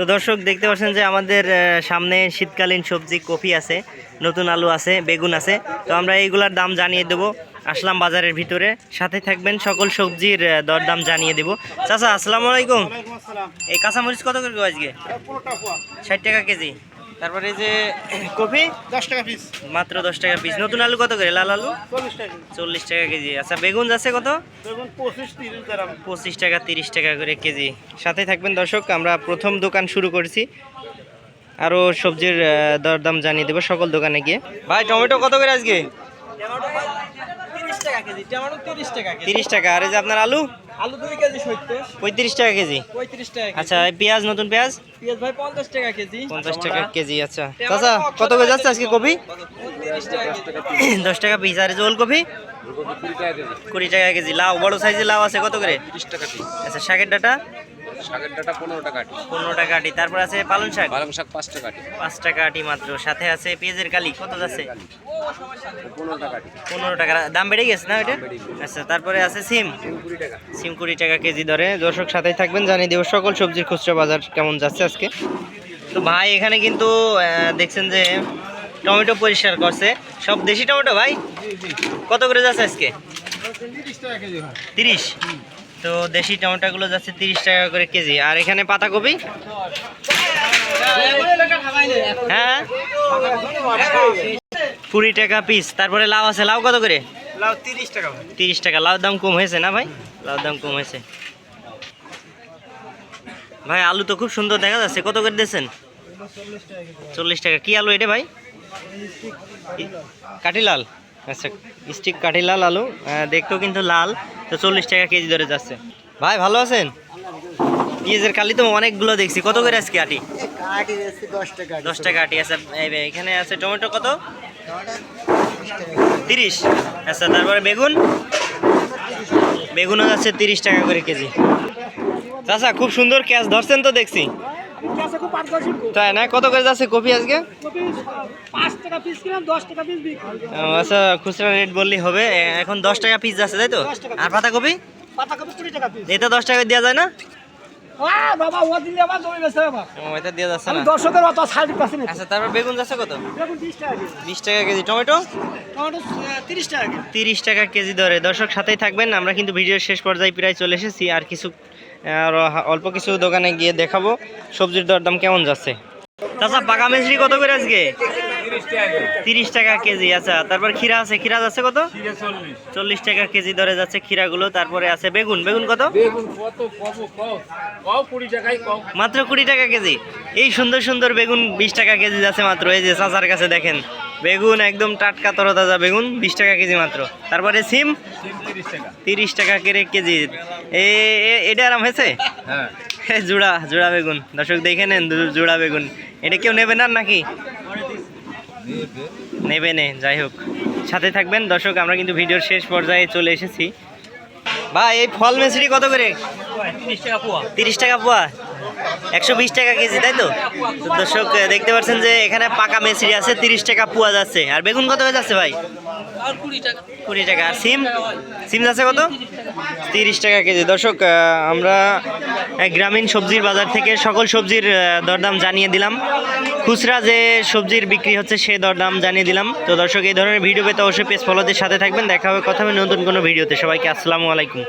তো দর্শক দেখতে পাচ্ছেন যে আমাদের সামনে শীতকালীন সবজি কফি আছে নতুন আলু আছে বেগুন আছে। তো আমরা এইগুলার দাম জানিয়ে দেবো। আসলাম বাজারের ভিতরে। সাথে থাকবেন সকল সবজির দর দরদাম জানিয়ে দেবো। চাচা আসসালামু আলাইকুম। এই কাঁচামরিচ কত করে আজকে? ষাট টাকা কেজি। তারপরে যে কফি? দশ টাকা পিস মাত্র দশ টাকা পিস নতুন আলু কত করে? লাল আলু? চল্লিশ টাকা চল্লিশ টাকা কেজি। আচ্ছা বেগুন যাচ্ছে কত? দেখুন পঁচিশ তিরিশ পঁচিশ টাকা তিরিশ টাকা করে কেজি। সাথে থাকবেন দর্শক আমরা প্রথম দোকান শুরু করছি। আরও সবজির দরদাম জানিয়ে দেবো সকল দোকানে গিয়ে। ভাই টমেটো কত করে আজকে? তিরিশ টাকা কেজি টমেটো তিরিশ টাকা কেজি। তিরিশ টাকা। আর এই যে আপনার আলু? আলু 2 কেজি সত্তর। পঁয়ত্রিশ টাকা কেজি? পঁয়ত্রিশ টাকা আচ্ছা এই পেঁয়াজ নতুন পেঁয়াজ? পেঁয়াজ ভাই পঞ্চাশ টাকা কেজি। পঞ্চাশ টাকা কেজি আচ্ছা। চাচা কত করে যাচ্ছে আজকে কপি? তিরিশ টাকা কেজি। দশ টাকা পিস। আর জল কপি ওলকপি? কুড়ি টাকা কেজি। লাউ বড় সাইজের লাউ আছে কত করে? তিরিশ টাকা পিস। আচ্ছা শাকের ডাটা? শাকের ডাটা পনেরো টাকা আটি পনেরো টাকা আটি তারপর আছে পালং শাক? পালং শাক পাঁচ টাকা আটি পাঁচ টাকা আটি মাত্র। সাথে আছে পেঁয়াজের কালি। কত যাচ্ছে? পনেরো টাকা আটি পনেরো টাকা দাম বেড়ে গেছে না ওইটা? আচ্ছা তারপরে আছে সিম। সিম কুড়ি টাকা। কেজি ধরে দর্শক সাথেই থাকবেন জানিয়ে দেবো সকল সবজির খুচরা বাজার কেমন যাচ্ছে আজকে। তো ভাই এখানে কিন্তু দেখছেন যে টমেটো পরিষ্কার করছে। সব দেশি টমেটো ভাই? কত করে যাচ্ছে আজকে? তিরিশ তো দেশি টমেটোগুলো যাচ্ছে তিরিশ টাকা করে কেজি। আর এখানে পাতাকপি? হ্যাঁ? কুড়ি টাকা পিস তারপরে লাউ আছে লাউ কত করে? লাউ তিরিশ টাকা তিরিশ টাকা। লাউর দাম কম হয়েছে না ভাই? লাউর দাম কম হয়েছে। ভাই আলু তো খুব সুন্দর দেখা যাচ্ছে। কত করে দিয়েছেন? চল্লিশ টাকা। কি আলু এটা ভাই? কি- কাঠিলাল আচ্ছা স্টিক কাঠি লাল আলু দেখতেও কিন্তু লাল, তো চল্লিশ টাকা কেজি ধরে যাচ্ছে। ভাই, ভালো আছেন? পেঁয়াজের কালি তো অনেকগুলো দেখছি। কত করে আজকে আটি? দশ টাকা আটি এই এখানে আছে টমেটো কত? তিরিশ। আচ্ছা তারপরে বেগুন? বেগুনও যাচ্ছে তিরিশ টাকা করে কেজি। চাচা, খুব সুন্দর ক্যাচ ধরছেন তো দেখছি। তাই না? কত করে যাচ্ছে কপি আজকে? আচ্ছা খুচরা রেট বললেই হবে। এখন দশ টাকা পিস যাচ্ছে তাই তো? আর পাতা কপি? কুড়ি টাকা পিস এটা দশ টাকা দেওয়া যায় না? বাবা ও দিলে আমার জমি বেছে বাবা যাচ্ছে না। দর্শকের অত সাইড পাচ্ছি না। আচ্ছা তারপর বেগুন যাচ্ছে কত? টাকা কেজি। বিশ টাকা কেজি। টমেটো? টমেটো তিরিশ টাকা কেজি। তিরিশ টাকা কেজি ধরে দর্শক সাথেই থাকবেন। আমরা কিন্তু ভিডিওর শেষ পর্যায়ে প্রায় চলে এসেছি। আর কিছু অল্প কিছু দোকানে গিয়ে দেখাবো। সবজির দরদাম কেমন যাচ্ছে? চাচা পাকা মিশ্রি কত করে আজকে? তিরিশ টাকা কেজি। আচ্ছা। তারপর ক্ষীরা আছে ক্ষীরা যাচ্ছে কত? চল্লিশ। টাকা কেজি ধরে যাচ্ছে ক্ষীরাগুলো। তারপরে আছে বেগুন। বেগুন কত? মাত্র কুড়ি টাকা কেজি। এই সুন্দর সুন্দর বেগুন বিশ টাকা কেজি যাচ্ছে মাত্র। এই যে চাচার কাছে দেখেন। বেগুন একদম টাটকা তরতাজা বেগুন বিশ টাকা কেজি মাত্র। তারপরে সিম? তিরিশ টাকা। করে কেজি। এটা আরাম হয়েছে? হ্যাঁ। জোড়া জোড়া বেগুন। দর্শক দেখে নেন জোড়া বেগুন। এটা কেউ নেবে না নাকি? নেবে নে যাই হোক। সাথে থাকবেন। দর্শক আমরা কিন্তু ভিডিওর শেষ পর্যায়ে চলে এসেছি। ভাই এই ফল মেসরি কত করে? তিরিশ টাকা পোয়া। তিরিশ টাকা পোয়া। একশো বিশ টাকা কেজি, তাই তো? দর্শক দেখতে পাচ্ছেন যে এখানে পাকা মেসরি আছে, তিরিশ টাকা পোয়া যাচ্ছে। আর বেগুন কত হয়ে যাচ্ছে ভাই? কুড়ি টাকা। আর সিম? সিম যাচ্ছে কত? তিরিশ টাকা কেজি। দর্শক আমরা গ্রামীণ সবজির বাজার থেকে সকল সবজির দরদাম জানিয়ে দিলাম। খুচরা যে সবজির বিক্রি হচ্ছে সেই দরদাম জানিয়ে দিলাম। তো দর্শক, এই ধরনের ভিডিও পেতে অবশ্যই পেজ ফলোদের সাথে থাকবেন। দেখা হবে, কথা হবে নতুন কোনো ভিডিওতে। সবাইকে আসসালামু আলাইকুম।